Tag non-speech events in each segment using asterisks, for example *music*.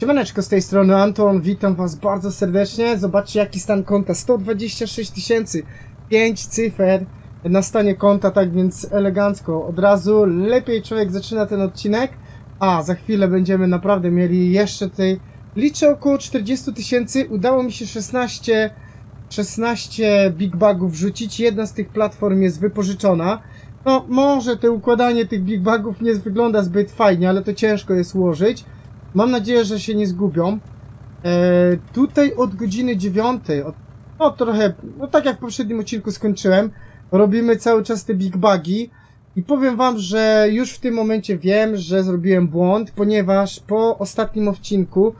Siemaneczko, z tej strony Anton, witam was bardzo serdecznie. Zobaczcie jaki stan konta, 126 tysięcy, 5 cyfer na stanie konta, tak więc elegancko. Od razu lepiej człowiek zaczyna ten odcinek, a za chwilę będziemy naprawdę mieli jeszcze tej... Liczę około 40 tysięcy, udało mi się 16, 16 big bugów wrzucić, jedna z tych platform jest wypożyczona. No, może to układanie tych big bugów nie wygląda zbyt fajnie, ale to ciężko jest ułożyć. Mam nadzieję, że się nie zgubią. E, tutaj od godziny 9, od, no trochę, no tak jak w poprzednim odcinku skończyłem, robimy cały czas te big bugi i powiem wam, że już w tym momencie wiem, że zrobiłem błąd, ponieważ po ostatnim odcinku,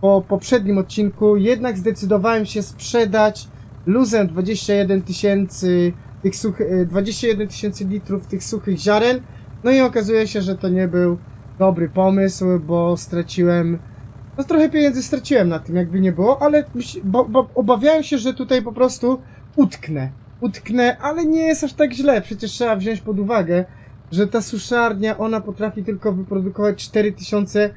po poprzednim odcinku jednak zdecydowałem się sprzedać luzem 21 tysięcy tych suchy, e, 21 tysięcy litrów tych suchych ziaren, no i okazuje się, że to nie był dobry pomysł, bo straciłem. No trochę pieniędzy straciłem na tym, jakby nie było, ale bo, bo obawiałem się, że tutaj po prostu utknę. Utknę, ale nie jest aż tak źle. Przecież trzeba wziąć pod uwagę, że ta suszarnia, ona potrafi tylko wyprodukować 4000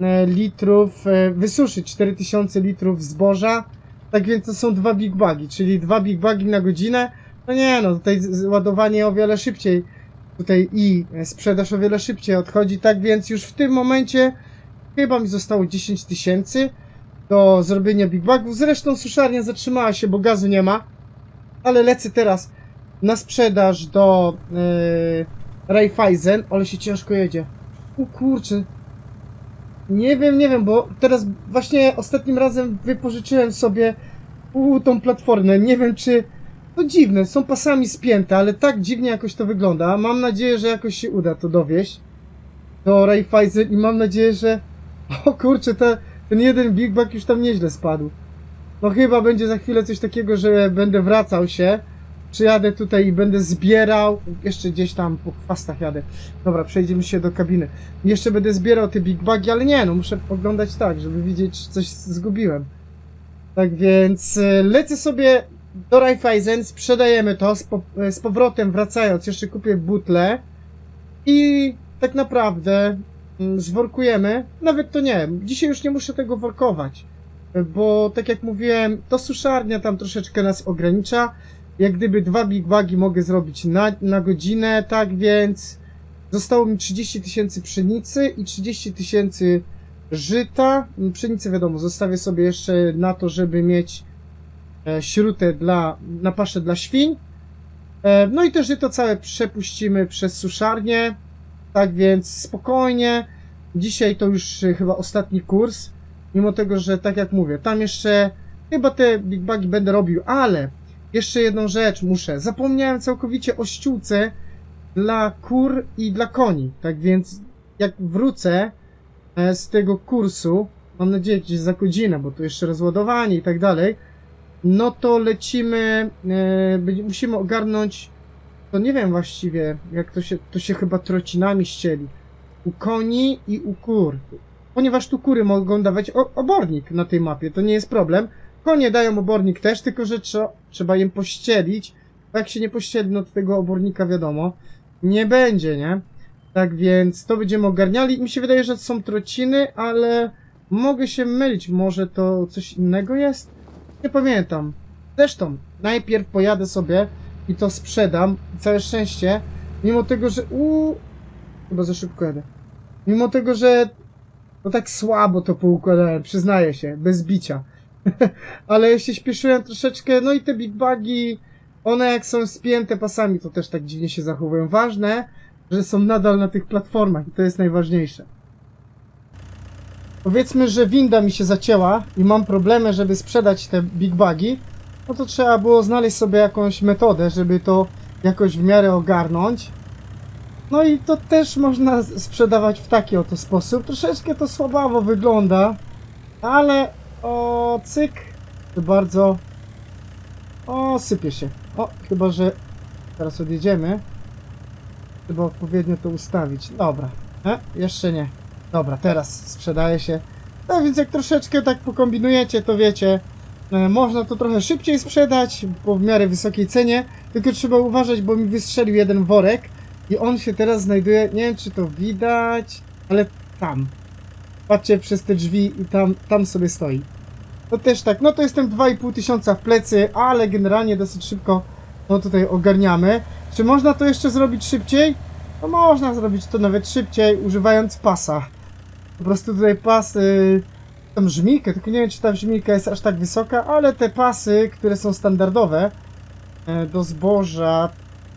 e, litrów, e, wysuszyć 4000 litrów zboża. Tak więc to są dwa big bagi, czyli dwa big bagi na godzinę. No nie no, tutaj ładowanie o wiele szybciej tutaj i sprzedaż o wiele szybciej odchodzi, tak więc już w tym momencie chyba mi zostało 10 tysięcy do zrobienia big bugów. Zresztą suszarnia zatrzymała się, bo gazu nie ma, ale lecę teraz na sprzedaż do yy, Raiffeisen, ale się ciężko jedzie. O kurczę. Nie wiem, nie wiem, bo teraz właśnie ostatnim razem wypożyczyłem sobie u, tą platformę. Nie wiem, czy to dziwne, są pasami spięte, ale tak dziwnie jakoś to wygląda. Mam nadzieję, że jakoś się uda to dowieść do Raiffeisen i mam nadzieję, że... O kurczę, te, ten jeden Big Bag już tam nieźle spadł. No chyba będzie za chwilę coś takiego, że będę wracał się. Przyjadę tutaj i będę zbierał. Jeszcze gdzieś tam po chwastach jadę. Dobra, przejdziemy się do kabiny. Jeszcze będę zbierał te Big Bagi, ale nie, no muszę oglądać tak, żeby widzieć, czy coś zgubiłem. Tak więc e, lecę sobie do Raiffeisen, sprzedajemy to, z, po, z powrotem wracając, jeszcze kupię butle i tak naprawdę mm, zworkujemy, nawet to nie, dzisiaj już nie muszę tego workować, bo tak jak mówiłem, to suszarnia tam troszeczkę nas ogranicza, jak gdyby dwa big bagi mogę zrobić na, na godzinę, tak więc zostało mi 30 tysięcy pszenicy i 30 tysięcy żyta, pszenicy wiadomo, zostawię sobie jeszcze na to, żeby mieć e, śrutę dla, na paszę dla świń. E, No i te żyto całe przepuścimy przez suszarnię. Tak więc spokojnie. Dzisiaj to już e, chyba ostatni kurs. Mimo tego, że tak jak mówię, tam jeszcze chyba te big bagi będę robił, ale jeszcze jedną rzecz muszę. Zapomniałem całkowicie o ściółce dla kur i dla koni. Tak więc jak wrócę e, z tego kursu, mam nadzieję gdzieś za godzinę, bo tu jeszcze rozładowanie i tak dalej, no to lecimy, e, musimy ogarnąć, to nie wiem właściwie, jak to się, to się chyba trocinami ścieli, u koni i u kur, ponieważ tu kury mogą dawać o, obornik na tej mapie, to nie jest problem, konie dają obornik też, tylko że trzeba, trzeba jem pościelić, bo jak się nie pościeli, no to tego obornika wiadomo, nie będzie, nie? Tak więc to będziemy ogarniali. Mi się wydaje, że są trociny, ale mogę się mylić. Może to coś innego jest? Nie pamiętam. Zresztą, najpierw pojadę sobie i to sprzedam. Całe szczęście. Mimo tego, że. Uuu, chyba za szybko jadę. Mimo tego, że. No tak słabo to poukładałem, przyznaję się, bez bicia. *laughs* Ale się śpieszyłem troszeczkę. No i te big bagi, one jak są spięte pasami, to też tak dziwnie się zachowują. Ważne, że są nadal na tych platformach i to jest najważniejsze. Powiedzmy, że winda mi się zacięła i mam problemy, żeby sprzedać te big bagi, no to trzeba było znaleźć sobie jakąś metodę, żeby to jakoś w miarę ogarnąć. No i to też można sprzedawać w taki oto sposób. Troszeczkę to słabawo wygląda, ale o cyk, to bardzo o sypie się. O, chyba że teraz odjedziemy. Trzeba odpowiednio to ustawić. Dobra. E, jeszcze nie. Dobra, teraz sprzedaje się. No więc jak troszeczkę tak pokombinujecie, to wiecie, e, można to trochę szybciej sprzedać, po w miarę wysokiej cenie, tylko trzeba uważać, bo mi wystrzelił jeden worek i on się teraz znajduje, nie wiem czy to widać, ale tam. Patrzcie przez te drzwi i tam, tam sobie stoi. To też tak, no to jestem 2,5 tysiąca w plecy, ale generalnie dosyć szybko no tutaj ogarniamy. Czy można to jeszcze zrobić szybciej? No można zrobić to nawet szybciej, używając pasa. Po prostu tutaj pas, yy, tą żmijkę, tylko nie wiem czy ta żmijka jest aż tak wysoka, ale te pasy, które są standardowe e, do zboża,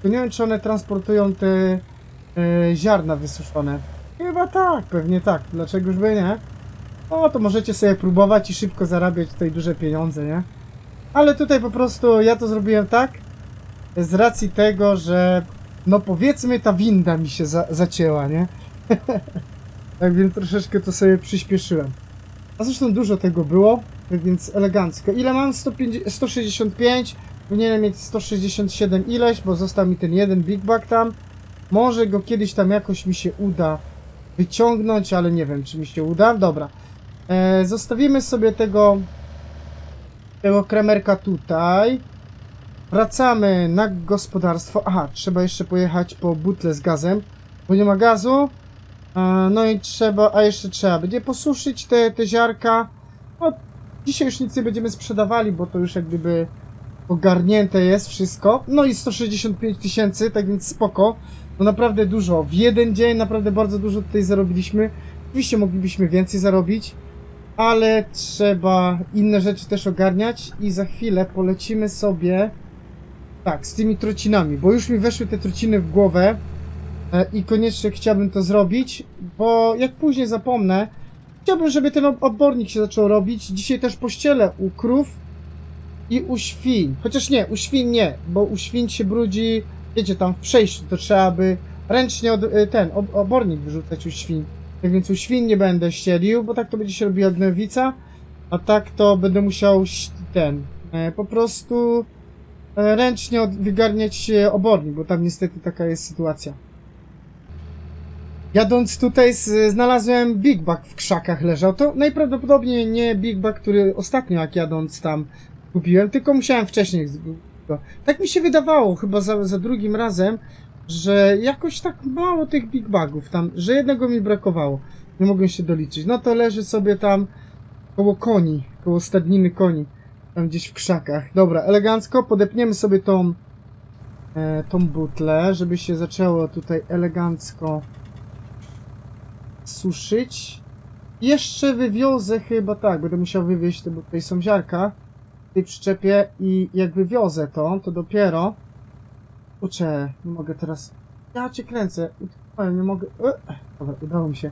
to nie wiem czy one transportują te e, ziarna wysuszone. Chyba tak, pewnie tak, dlaczego już by nie? No to możecie sobie próbować i szybko zarabiać tutaj duże pieniądze, nie? Ale tutaj po prostu ja to zrobiłem tak, z racji tego, że no powiedzmy ta winda mi się za zacięła, nie? *laughs* tak więc troszeczkę to sobie przyspieszyłem. A zresztą dużo tego było, tak więc elegancko. Ile mam? 150, 165, powinienem mieć 167 ileś, bo został mi ten jeden Big Bag tam. Może go kiedyś tam jakoś mi się uda wyciągnąć, ale nie wiem, czy mi się uda. Dobra. E, zostawimy sobie tego tego kremerka tutaj. Wracamy na gospodarstwo. Aha, trzeba jeszcze pojechać po butle z gazem, bo nie ma gazu. E, no i trzeba, a jeszcze trzeba będzie posuszyć te, te ziarka. No, dzisiaj już nic nie będziemy sprzedawali, bo to już jak gdyby ogarnięte jest wszystko. No i 165 tysięcy, tak więc spoko. No naprawdę dużo. W jeden dzień naprawdę bardzo dużo tutaj zarobiliśmy. Oczywiście moglibyśmy więcej zarobić, ale trzeba inne rzeczy też ogarniać i za chwilę polecimy sobie tak, z tymi trocinami, bo już mi weszły te trociny w głowę i koniecznie chciałbym to zrobić, bo jak później zapomnę, chciałbym, żeby ten ob- odbornik się zaczął robić. Dzisiaj też pościelę u krów i u świń. Chociaż nie, u świń nie, bo u świń się brudzi, wiecie, tam w przejściu to trzeba by ręcznie od, e, ten ob- obornik wyrzucać u świń. Tak więc u świń nie będę ścielił, bo tak to będzie się robiła gnojowica, a tak to będę musiał ten, e, po prostu e, ręcznie wygarniać e, obornik, bo tam niestety taka jest sytuacja. Jadąc tutaj z, znalazłem Big Bag w krzakach leżał. To najprawdopodobniej nie Big Bag, który ostatnio jak jadąc tam kupiłem, tylko musiałem wcześniej go. Tak mi się wydawało chyba za, za drugim razem, że jakoś tak mało tych Big Bagów tam, że jednego mi brakowało. Nie mogłem się doliczyć. No to leży sobie tam koło koni, koło stadniny koni. Tam gdzieś w krzakach. Dobra, elegancko podepniemy sobie tą e, tą butlę, żeby się zaczęło tutaj elegancko suszyć. Jeszcze wywiozę chyba tak, będę musiał wywieźć bo tutaj są ziarka w tej przyczepie i jak wywiozę to, to dopiero Uczę, nie mogę teraz. Ja cię kręcę. Nie mogę. E, Dobra, udało mi się.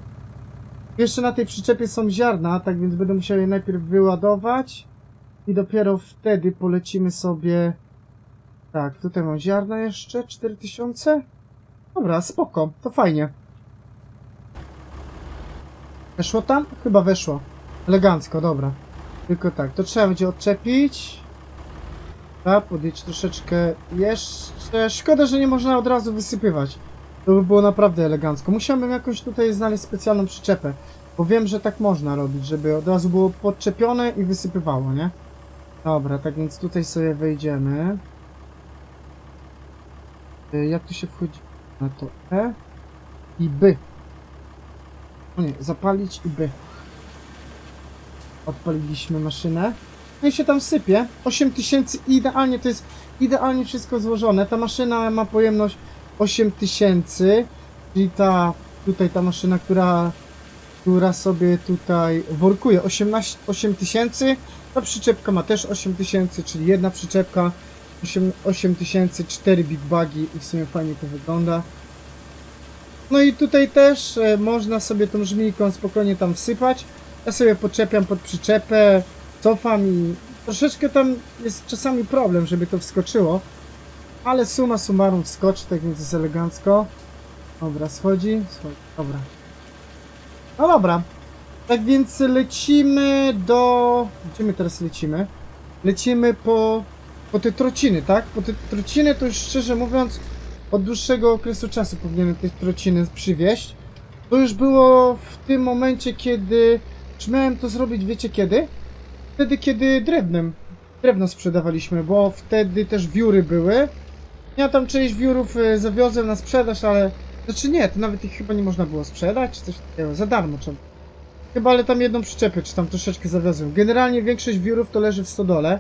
Jeszcze na tej przyczepie są ziarna, tak więc będę musiał je najpierw wyładować i dopiero wtedy polecimy sobie. Tak, tutaj mam ziarna jeszcze, 4000. Dobra, spoko, to fajnie. Weszło tam? Chyba weszło. Elegancko, dobra. Tylko tak, to trzeba będzie odczepić. Tak, podjedź troszeczkę jeszcze. Szkoda, że nie można od razu wysypywać. To by było naprawdę elegancko. Musiałbym jakoś tutaj znaleźć specjalną przyczepę. Bo wiem, że tak można robić, żeby od razu było podczepione i wysypywało, nie? Dobra, tak więc tutaj sobie wejdziemy. Y, Jak tu się wchodzi? Na to E i B. O nie, zapalić i B. Odpaliliśmy maszynę. No i się tam sypie. 8000 idealnie, to jest idealnie wszystko złożone. Ta maszyna ma pojemność 8000, czyli ta, tutaj ta maszyna, która, która sobie tutaj workuje 18, 8000. Ta przyczepka ma też 8000, czyli jedna przyczepka 8, 8000, 4 big bagi i w sumie fajnie to wygląda. No i tutaj też e, można sobie tą żmijką spokojnie tam wsypać. Ja sobie podczepiam pod przyczepę, cofam i troszeczkę tam jest czasami problem, żeby to wskoczyło. Ale suma summarum wskoczy, tak więc jest elegancko. Dobra, schodzi, schodzi, dobra. No dobra. Tak więc lecimy do... Gdzie my teraz lecimy? Lecimy po, po te trociny, tak? Po te trociny to już szczerze mówiąc od dłuższego okresu czasu powinienem te trociny przywieźć. To już było w tym momencie, kiedy... Czy miałem to zrobić, wiecie kiedy? Wtedy, kiedy drewnem, drewno sprzedawaliśmy, bo wtedy też wióry były. Ja tam część wiórów e, zawiozłem na sprzedaż, ale... Znaczy nie, to nawet ich chyba nie można było sprzedać, coś takiego, za darmo trzeba. Chyba ale tam jedną przyczepę, czy tam troszeczkę zawiozłem. Generalnie większość wiórów to leży w stodole,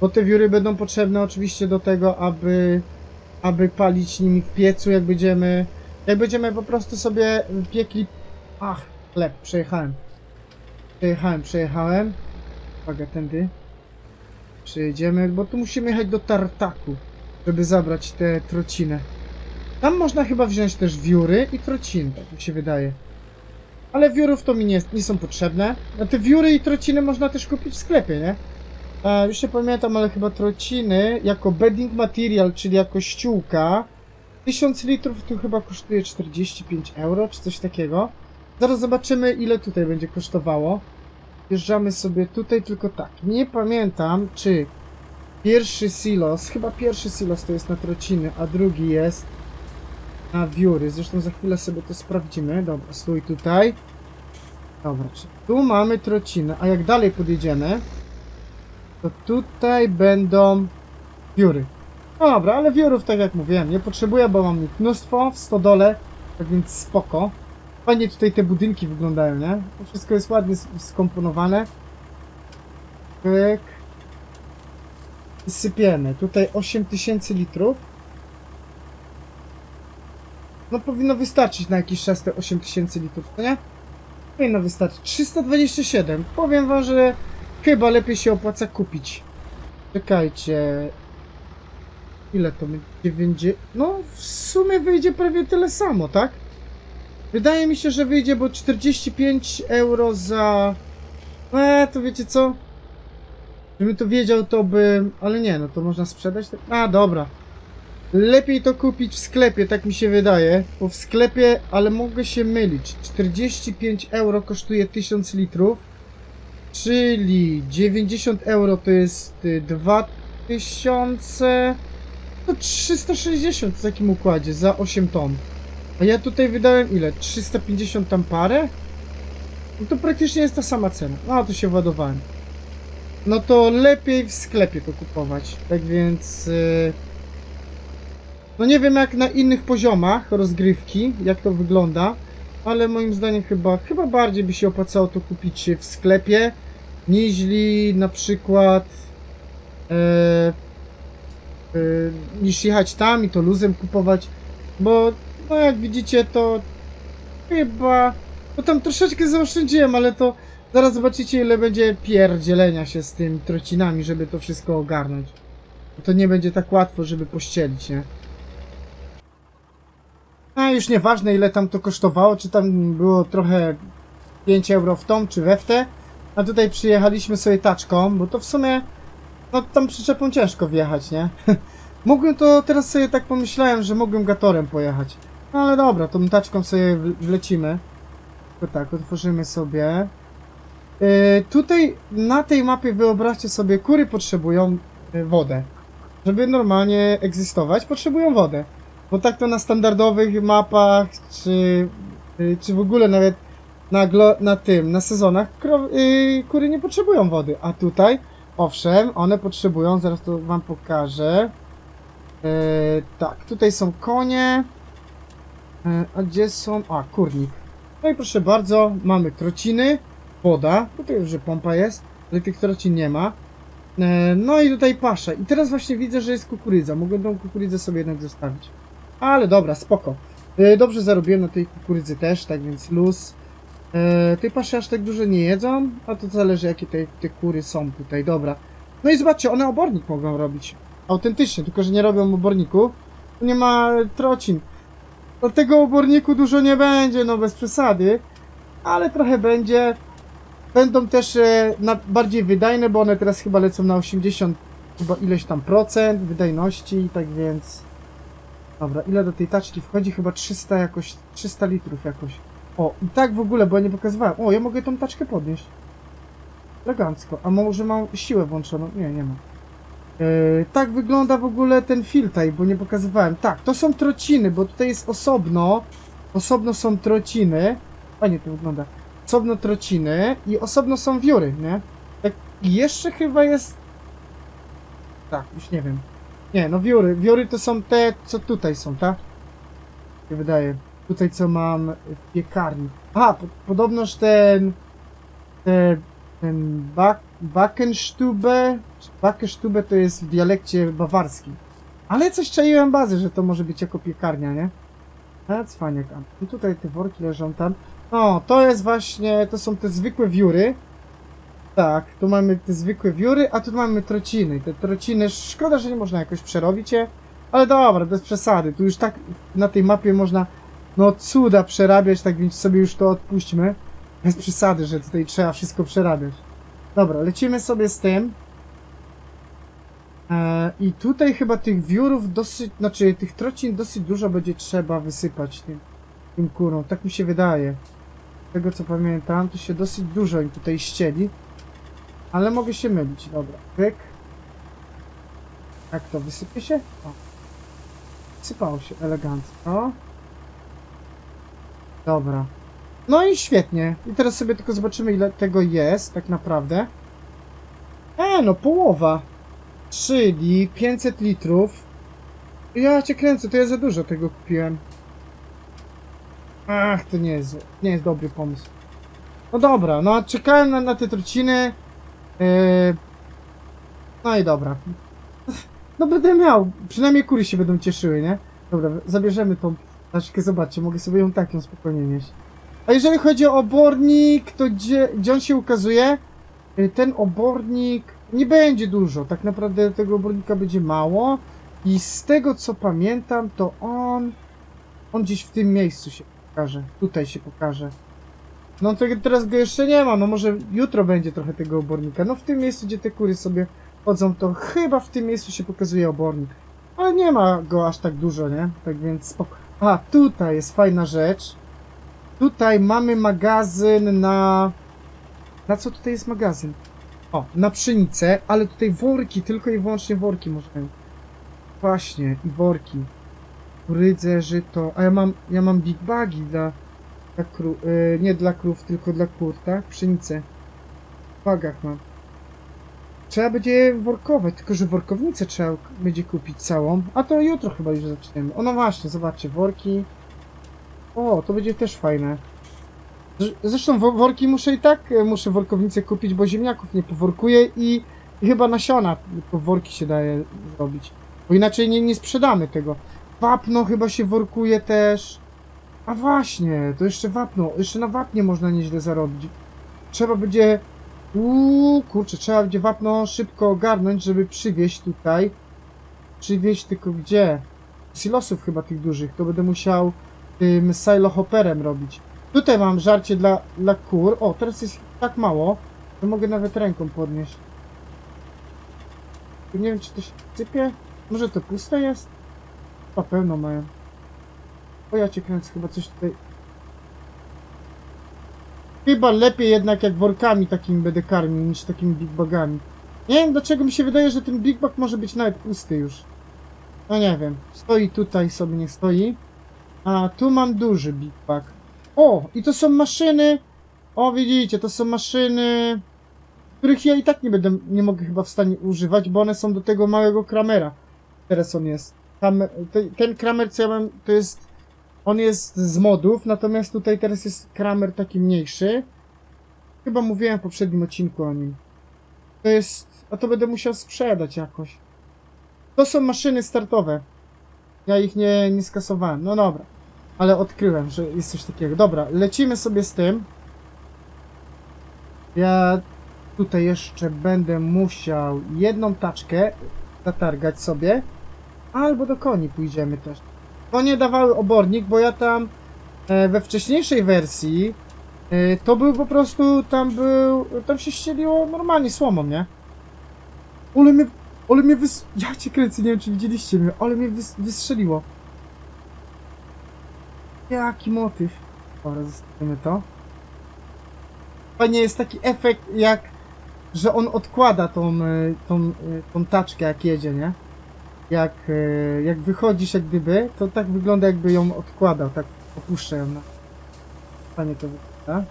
bo te wióry będą potrzebne oczywiście do tego, aby, aby palić nimi w piecu, jak będziemy, jak będziemy po prostu sobie piekli... Ach, chleb, przejechałem. Przejechałem, przejechałem. Uwaga, tędy. Przejedziemy, bo tu musimy jechać do Tartaku, żeby zabrać te trocinę. Tam można chyba wziąć też wióry i trociny, tak mi się wydaje. Ale wiórów to mi nie, nie są potrzebne. A te wióry i trociny można też kupić w sklepie, nie? E, już nie pamiętam, ale chyba trociny jako bedding material, czyli jako ściółka 1000 litrów tu chyba kosztuje 45 euro, czy coś takiego. Zaraz zobaczymy, ile tutaj będzie kosztowało. Wjeżdżamy sobie tutaj, tylko tak. Nie pamiętam, czy pierwszy silos, chyba pierwszy silos to jest na trociny, a drugi jest na wióry. Zresztą za chwilę sobie to sprawdzimy. Dobra, stój tutaj. Dobra, czy tu mamy trocinę, a jak dalej podjedziemy, to tutaj będą wióry. No dobra, ale wiórów, tak jak mówiłem, nie potrzebuję, bo mam ich mnóstwo w stodole, tak więc spoko. Fajnie tutaj te budynki wyglądają, nie? To wszystko jest ładnie skomponowane. Pyk. I sypiemy. Tutaj 8000 litrów. No powinno wystarczyć na jakiś czas te 8000 litrów, nie? Powinno wystarczyć. 327. Powiem wam, że chyba lepiej się opłaca kupić. Czekajcie. Ile to będzie? No, w sumie wyjdzie prawie tyle samo, tak? Wydaje mi się, że wyjdzie, bo 45 euro za... Eee, to wiecie co? Gdybym to wiedział, to bym... Ale nie, no to można sprzedać? A, dobra. Lepiej to kupić w sklepie, tak mi się wydaje. Bo w sklepie, ale mogę się mylić. 45 euro kosztuje 1000 litrów. Czyli 90 euro to jest y, 2000... To 360 w takim układzie za 8 ton. A ja tutaj wydałem ile? 350 tam parę? No to praktycznie jest ta sama cena. No to się ładowałem. No to lepiej w sklepie to kupować. Tak więc... Yy... No nie wiem jak na innych poziomach rozgrywki, jak to wygląda, ale moim zdaniem chyba, chyba bardziej by się opłacało to kupić w sklepie, niźli na przykład e, e, niż jechać tam i to luzem kupować, bo no jak widzicie to chyba, no tam troszeczkę zaoszczędziłem, ale to zaraz zobaczycie ile będzie pierdzielenia się z tym trocinami, żeby to wszystko ogarnąć. To nie będzie tak łatwo, żeby pościelić, nie? A już nieważne ile tam to kosztowało, czy tam było trochę 5 euro w tą, czy we w te. A tutaj przyjechaliśmy sobie taczką, bo to w sumie, no tam przyczepą ciężko wjechać, nie? *laughs* Mogłem to, teraz sobie tak pomyślałem, że mogłem gatorem pojechać. No ale dobra, tą taczką sobie wlecimy. To tak, otworzymy sobie. Yy, tutaj na tej mapie wyobraźcie sobie, kury potrzebują y, wodę. Żeby normalnie egzystować, potrzebują wodę. Bo tak to na standardowych mapach, czy, y, czy w ogóle nawet na, na tym, na sezonach, kro, y, kury nie potrzebują wody. A tutaj, owszem, one potrzebują, zaraz to wam pokażę. E, tak, tutaj są konie. E, a gdzie są. A, kurnik. No i proszę bardzo, mamy trociny, woda. Tutaj już, że pompa jest, ale tych trocin nie ma. E, no i tutaj pasza. I teraz właśnie widzę, że jest kukurydza. Mogę tą kukurydzę sobie jednak zostawić. Ale dobra, spoko. E, dobrze zarobiłem na tej kukurydzy też, tak więc luz. E, tej paszy aż tak dużo nie jedzą, a to zależy jakie te, te kury są tutaj, dobra. No i zobaczcie, one obornik mogą robić. Autentycznie, tylko że nie robią oborniku. Nie ma trocin. Do tego oborniku dużo nie będzie, no bez przesady. Ale trochę będzie. Będą też e, na, bardziej wydajne, bo one teraz chyba lecą na 80 chyba ileś tam procent wydajności, tak więc... Dobra, ile do tej taczki wchodzi? Chyba 300 jakoś, 300 litrów jakoś. O, i tak w ogóle, bo ja nie pokazywałem. O, ja mogę tą taczkę podnieść. Elegancko. A może mam siłę włączoną? Nie, nie mam. Yy, tak wygląda w ogóle ten filtaj, bo nie pokazywałem. Tak, to są trociny, bo tutaj jest osobno. Osobno są trociny. Fajnie to wygląda. Osobno trociny i osobno są wióry, nie? Tak, jeszcze chyba jest... Tak, już nie wiem. Nie, no wióry. Wióry to są te, co tutaj są, tak? Się wydaje. Tutaj co mam w piekarni. Aha, po, podobnoż ten... te, ten bak, Backenstube, Backenstube to jest w dialekcie bawarskim. Ale coś czaiłem bazy, że to może być jako piekarnia, nie? Ale cwaniak. a I tutaj te worki leżą tam. O, to jest właśnie, to są te zwykłe wióry. Tak, tu mamy te zwykłe wióry, a tu mamy trociny. Te trociny, szkoda, że nie można jakoś przerobić je, ale dobra, bez przesady. Tu już tak na tej mapie można, no cuda przerabiać, tak więc sobie już to odpuśćmy. Bez przesady, że tutaj trzeba wszystko przerabiać. Dobra, lecimy sobie z tym. E, I tutaj chyba tych wiórów dosyć, znaczy tych trocin dosyć dużo będzie trzeba wysypać tym, tym kurą. Tak mi się wydaje. Z tego co pamiętam, to się dosyć dużo im tutaj ścieli. Ale mogę się mylić, dobra. Pyk. Jak to, wysypie się? O. Sypało się elegancko. Dobra. No i świetnie. I teraz sobie tylko zobaczymy ile tego jest tak naprawdę. E, no połowa. Czyli 500 litrów. Ja cię kręcę, to ja za dużo tego kupiłem. Ach, to nie jest, nie jest dobry pomysł. No dobra, no czekałem na, na te truciny. Yy... No i dobra. No będę miał. Przynajmniej kury się będą cieszyły, nie? Dobra, zabierzemy tą taczkę, zobaczcie, mogę sobie ją taką spokojnie nieść. A jeżeli chodzi o obornik, to gdzie, gdzie on się ukazuje? Yy, Ten obornik nie będzie dużo, tak naprawdę tego obornika będzie mało. I z tego co pamiętam, to on. On gdzieś w tym miejscu się pokaże. Tutaj się pokaże. No to teraz go jeszcze nie ma, no może jutro będzie trochę tego obornika. No w tym miejscu, gdzie te kury sobie chodzą, to chyba w tym miejscu się pokazuje obornik. Ale nie ma go aż tak dużo, nie? Tak więc spoko. A, tutaj jest fajna rzecz. Tutaj mamy magazyn na... Na co tutaj jest magazyn? O, na pszenicę, ale tutaj worki, tylko i wyłącznie worki możemy. Właśnie, i worki. Rydze, żyto. A ja mam, ja mam big bagi dla, dla yy, nie dla krów, tylko dla kur, tak? Pszenicę. W bagach mam. Trzeba będzie workować, tylko że workownicę trzeba będzie kupić całą. A to jutro chyba już zaczniemy. O no właśnie, zobaczcie, worki. O, to będzie też fajne. Zresz- Zresztą wo- worki muszę i tak, e, muszę workownicę kupić, bo ziemniaków nie poworkuję i, i chyba nasiona tylko worki się daje zrobić. Bo inaczej nie, nie sprzedamy tego. Wapno chyba się workuje też. A właśnie, to jeszcze wapno. Jeszcze na wapnie można nieźle zarobić. Trzeba będzie... Uuu, kurczę, trzeba będzie wapno szybko ogarnąć, żeby przywieźć tutaj. Przywieźć tylko gdzie? Silosów chyba tych dużych. To będę musiał tym silohopperem robić. Tutaj mam żarcie dla, dla kur. O, teraz jest tak mało, że mogę nawet ręką podnieść. Nie wiem, czy to się sypie. Może to puste jest? Na pewno mają. O, ja cię kręcę, chyba coś tutaj... Chyba lepiej jednak jak workami takimi będę karmił, niż takimi big bagami. Nie wiem, dlaczego mi się wydaje, że ten big bag może być nawet pusty już. No nie wiem. Stoi tutaj sobie, nie stoi. A, tu mam duży big bag. O, i to są maszyny. O, widzicie, to są maszyny, których ja i tak nie będę, nie mogę chyba w stanie używać, bo one są do tego małego kramera. Teraz on jest. Tam, te, ten kramer, co ja mam, to jest, on jest z modów, natomiast tutaj teraz jest kramer taki mniejszy. Chyba mówiłem w poprzednim odcinku o nim. To jest, a to będę musiał sprzedać jakoś. To są maszyny startowe. Ja ich nie, nie skasowałem. No dobra. Ale odkryłem, że jest coś takiego. Dobra, lecimy sobie z tym. Ja tutaj jeszcze będę musiał jedną taczkę zatargać sobie. Albo do koni pójdziemy też. Konie dawały obornik, bo ja tam e, we wcześniejszej wersji e, to był po prostu, tam był, tam się ścieliło normalnie słomą, nie? Ale mnie, ale mnie wys... Ja cię kręcę, nie wiem czy widzieliście mnie, ale mnie wys... wystrzeliło. Jaki motyw. Dobra, zostawimy to. Fajnie jest taki efekt jak, że on odkłada tą, y, tą, tą taczkę jak jedzie, nie? Jak, y, jak wychodzisz jak gdyby, to tak wygląda jakby ją odkładał, tak opuszcza ją na... To wygląda.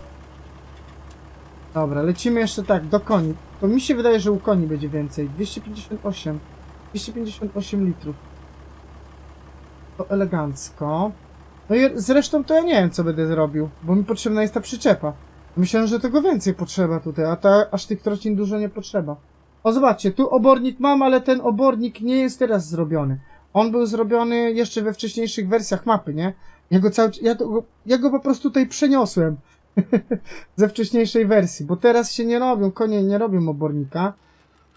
Dobra, lecimy jeszcze tak, do koni. To mi się wydaje, że u koni będzie więcej. 258. 258 litrów. To elegancko. No i zresztą to ja nie wiem, co będę zrobił, bo mi potrzebna jest ta przyczepa. Myślałem, że tego więcej potrzeba tutaj, a ta, aż tych trocin dużo nie potrzeba. O, zobaczcie, tu obornik mam, ale ten obornik nie jest teraz zrobiony. On był zrobiony jeszcze we wcześniejszych wersjach mapy, nie? Ja go, cały, ja, go- ja go po prostu tutaj przeniosłem *laughs* ze wcześniejszej wersji, bo teraz się nie robią, konie nie robią obornika,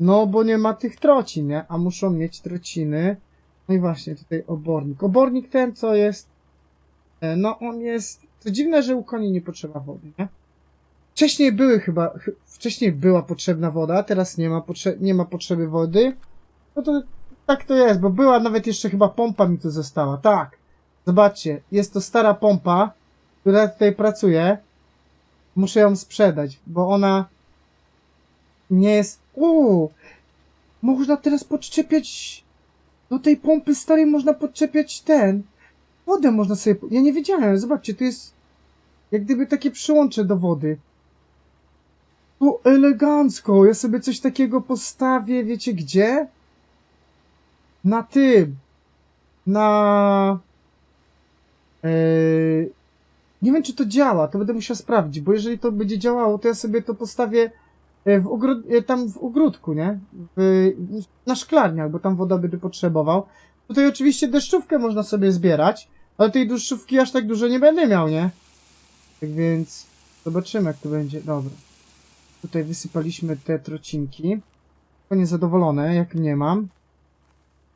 no bo nie ma tych trocin, nie? A muszą mieć trociny. No i właśnie tutaj obornik. Obornik ten, co jest, e, no on jest, to dziwne, że u koni nie potrzeba wody, nie? Wcześniej były chyba, ch- wcześniej była potrzebna woda, teraz nie ma, potrze- nie ma potrzeby wody. No to tak to jest, bo była nawet jeszcze chyba pompa mi tu została. Tak. Zobaczcie, jest to stara pompa, która tutaj pracuje. Muszę ją sprzedać, bo ona nie jest. Uuu! Można teraz podczepiać. Do tej pompy starej można podczepiać ten. Wodę można sobie. Ja nie wiedziałem, zobaczcie, tu jest. Jak gdyby takie przyłącze do wody. To elegancko. Ja sobie coś takiego postawię, wiecie gdzie? Na tym. Na. Yy, nie wiem, czy to działa, to będę musiał sprawdzić, bo jeżeli to będzie działało, to ja sobie to postawię e, w ogród, e, tam w ogródku, nie? W, na szklarniach, bo tam woda będę potrzebował. Tutaj oczywiście deszczówkę można sobie zbierać, ale tej deszczówki aż tak dużo nie będę miał, nie? Tak więc zobaczymy, jak to będzie. Dobra. Tutaj wysypaliśmy te trocinki. To niezadowolone, jak nie mam.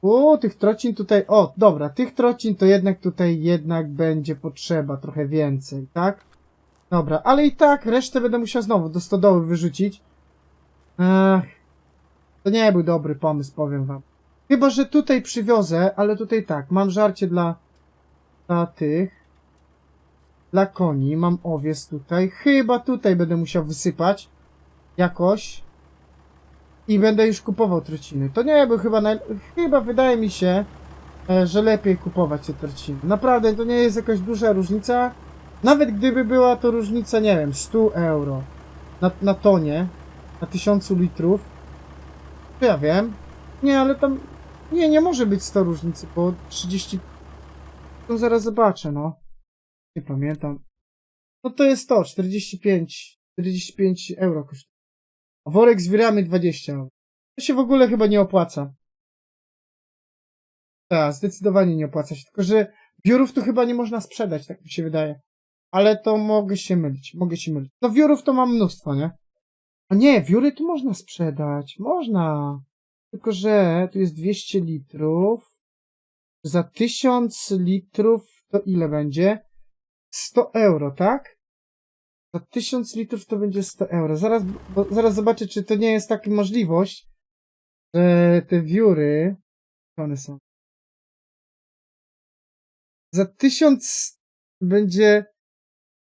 O, tych trocin tutaj. O, dobra, tych trocin to jednak tutaj jednak będzie potrzeba trochę więcej, tak? Dobra, ale i tak resztę będę musiał znowu do stodoły wyrzucić. Ech, to nie był dobry pomysł, powiem wam. Chyba, że tutaj przywiozę, ale tutaj tak, mam żarcie dla, dla tych, dla koni, mam owiec tutaj. Chyba tutaj będę musiał wysypać jakoś i będę już kupował trociny. To nie był chyba, naj... chyba wydaje mi się, e, że lepiej kupować te trociny. Naprawdę to nie jest jakaś duża różnica. Nawet gdyby była to różnica, nie wiem, 100 euro na, na tonie, na 1000 litrów, to ja wiem. Nie, ale tam, nie, nie może być 100 różnicy, bo 30, to zaraz zobaczę, no. Nie pamiętam. No to jest to, 45, 45 euro kosztuje. Worek z wirami 20 euro. To się w ogóle chyba nie opłaca. Tak, zdecydowanie nie opłaca się. Tylko, że wiórów to chyba nie można sprzedać, tak mi się wydaje. Ale to mogę się mylić, mogę się mylić. No wiórów to mam mnóstwo, nie? A nie, wióry tu można sprzedać. Można. Tylko, że tu jest 200 litrów. Za 1000 litrów to ile będzie? 100 euro, tak? Za 1000 litrów to będzie 100 euro. Zaraz, bo, zaraz zobaczę, czy to nie jest taka możliwość, że te wióry, one są? Za 1000 będzie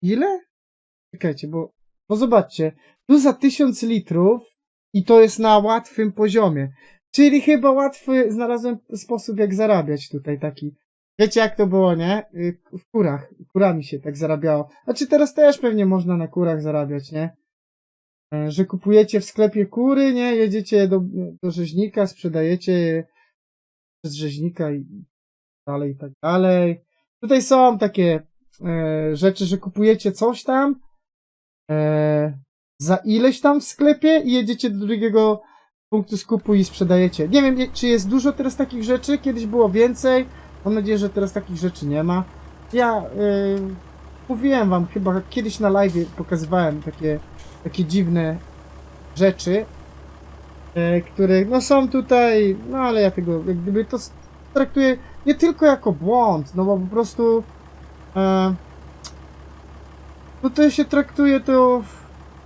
ile? Czekajcie, bo, bo zobaczcie, tu za 1000 litrów i to jest na łatwym poziomie. Czyli chyba łatwy znalazłem sposób, jak zarabiać tutaj taki. Wiecie, jak to było, nie? Y, W kurach. Kurami się tak zarabiało. Znaczy teraz też pewnie można na kurach zarabiać, nie? E, Że kupujecie w sklepie kury, nie? Jedziecie do, do rzeźnika, sprzedajecie je przez rzeźnika i dalej, i tak dalej. Tutaj są takie e, rzeczy, że kupujecie coś tam e, za ileś tam w sklepie i jedziecie do drugiego punktu skupu i sprzedajecie. Nie wiem, czy jest dużo teraz takich rzeczy, kiedyś było więcej. Mam nadzieję, że teraz takich rzeczy nie ma. Ja y, mówiłem wam chyba kiedyś na live pokazywałem takie, takie dziwne rzeczy, y, które no są tutaj, no ale ja tego jak gdyby to traktuję nie tylko jako błąd, no bo po prostu e, no to się traktuje to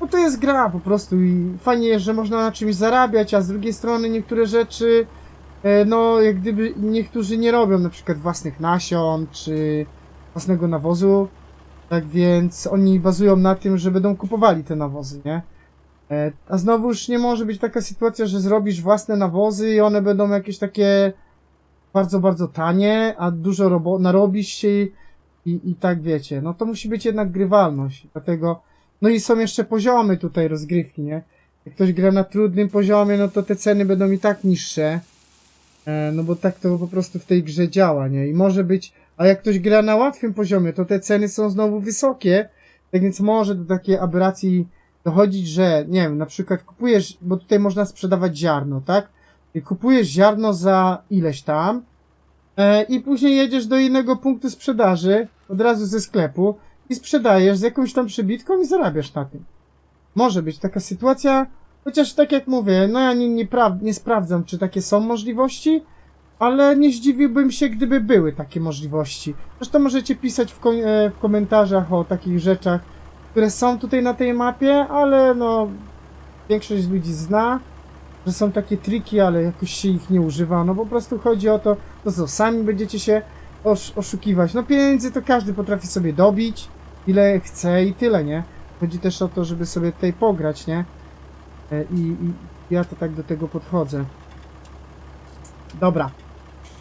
no to jest gra po prostu i fajnie że można na czymś zarabiać, a z drugiej strony niektóre rzeczy no, jak gdyby niektórzy nie robią na przykład własnych nasion, czy własnego nawozu, tak więc oni bazują na tym, że będą kupowali te nawozy, nie? E, A znowuż nie może być taka sytuacja, że zrobisz własne nawozy i one będą jakieś takie bardzo, bardzo tanie, a dużo robo- narobisz się i, i tak wiecie. No to musi być jednak grywalność, dlatego... No i są jeszcze poziomy tutaj rozgrywki, nie? Jak ktoś gra na trudnym poziomie, no to te ceny będą i tak niższe. E, No bo tak to po prostu w tej grze działa, nie? I może być, a jak ktoś gra na łatwym poziomie, to te ceny są znowu wysokie. Tak więc może do takiej aberracji dochodzić, że nie wiem, na przykład kupujesz, bo tutaj można sprzedawać ziarno, tak? I kupujesz ziarno za ileś tam e, i później jedziesz do innego punktu sprzedaży, od razu ze sklepu i sprzedajesz z jakąś tam przybitką i zarabiasz na tym. Może być taka sytuacja, chociaż tak jak mówię, no ja nie, nie, pra- nie sprawdzam, czy takie są możliwości, ale nie zdziwiłbym się, gdyby były takie możliwości. Zresztą możecie pisać w, ko- e, w komentarzach o takich rzeczach, które są tutaj na tej mapie, ale no większość ludzi zna, że są takie triki, ale jakoś się ich nie używa. No po prostu chodzi o to, to co, sami będziecie się osz- oszukiwać. No pieniędzy to każdy potrafi sobie dobić, ile chce i tyle, nie? Chodzi też o to, żeby sobie tutaj pograć, nie? E, I, i ja to tak do tego podchodzę. Dobra.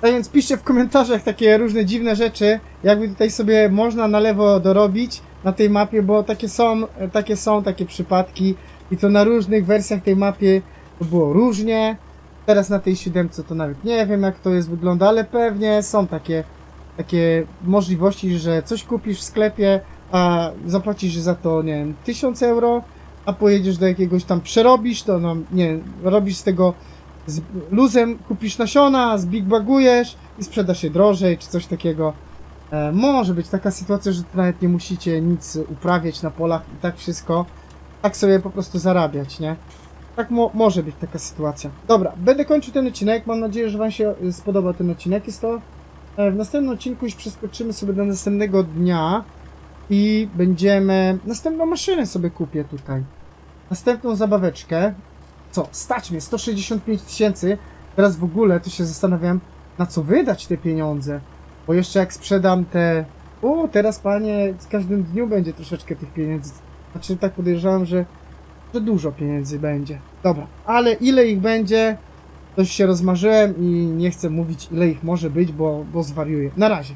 Tak więc piszcie w komentarzach takie różne dziwne rzeczy, jakby tutaj sobie można na lewo dorobić na tej mapie, bo takie są, takie są takie przypadki i to na różnych wersjach tej mapy to było różnie. Teraz na tej siódemce to nawet nie wiem jak to jest wygląda, ale pewnie są takie, takie możliwości, że coś kupisz w sklepie, a zapłacisz za to, nie wiem, 1000 euro, a pojedziesz do jakiegoś tam, przerobisz to, no, nie robisz z tego z luzem, kupisz nasiona, zbigbagujesz i sprzedasz je drożej, czy coś takiego. E, może być taka sytuacja, że nawet nie musicie nic uprawiać na polach i tak wszystko, tak sobie po prostu zarabiać, nie? Tak mo może być taka sytuacja. Dobra, będę kończył ten odcinek. Mam nadzieję, że Wam się y, spodobał ten odcinek. Jest to. e, W następnym odcinku już przeskoczymy sobie do następnego dnia i będziemy. Następną maszynę sobie kupię tutaj. Następną zabaweczkę. Co? Stać mnie 165 tysięcy. Teraz w ogóle to się zastanawiam, na co wydać te pieniądze. Bo jeszcze jak sprzedam te. O, teraz panie, z każdym dniu będzie troszeczkę tych pieniędzy. Znaczy, tak podejrzewam, że że dużo pieniędzy będzie. Dobra, ale ile ich będzie, to już się rozmarzyłem i nie chcę mówić ile ich może być, bo, bo zwariuję. Na razie.